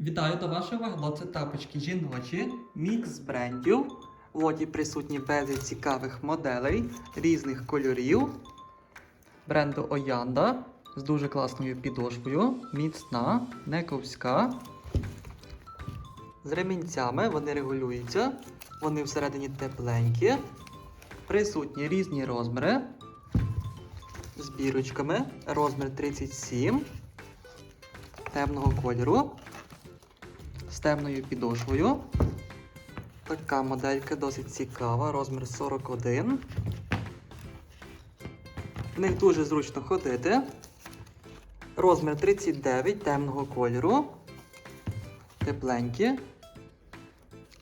Вітаю до вашої уваги лоти тапочки жіночі, мікс брендів. В лоті присутні безліч цікавих моделей різних кольорів. Бренду Оянда з дуже класною підошвою, міцна, не ковська. З ремінцями вони регулюються, вони всередині тепленькі. Присутні різні розміри. З бірочками. Розмір 37 темного кольору з темною підошвою. Така моделька досить цікава, розмір 41. В них дуже зручно ходити. Розмір 39 темного кольору. Тепленькі.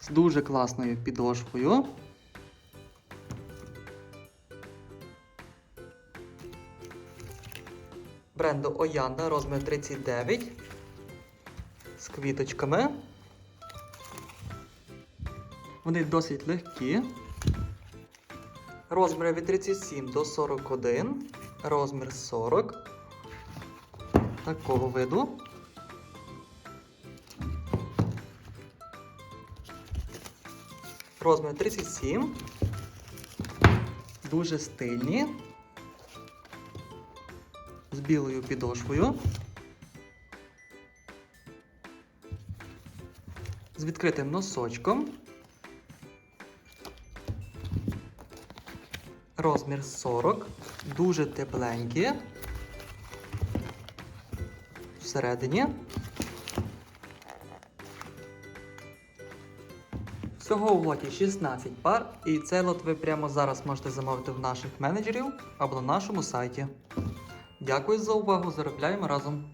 З дуже класною підошвою. Бренду Оянда розмір 39 з квіточками. Вони досить легкі. Розміри від 37 до 41. Розмір 40. Такого виду. Розмір 37. Дуже стильні. З білою підошвою. з відкритим носочком. Розмір 40. Дуже тепленькі. Всередині. Всього в лоті 16 пар, і цей лот ви прямо зараз можете замовити в наших менеджерів або на нашому сайті. Дякую за увагу! Заробляємо разом!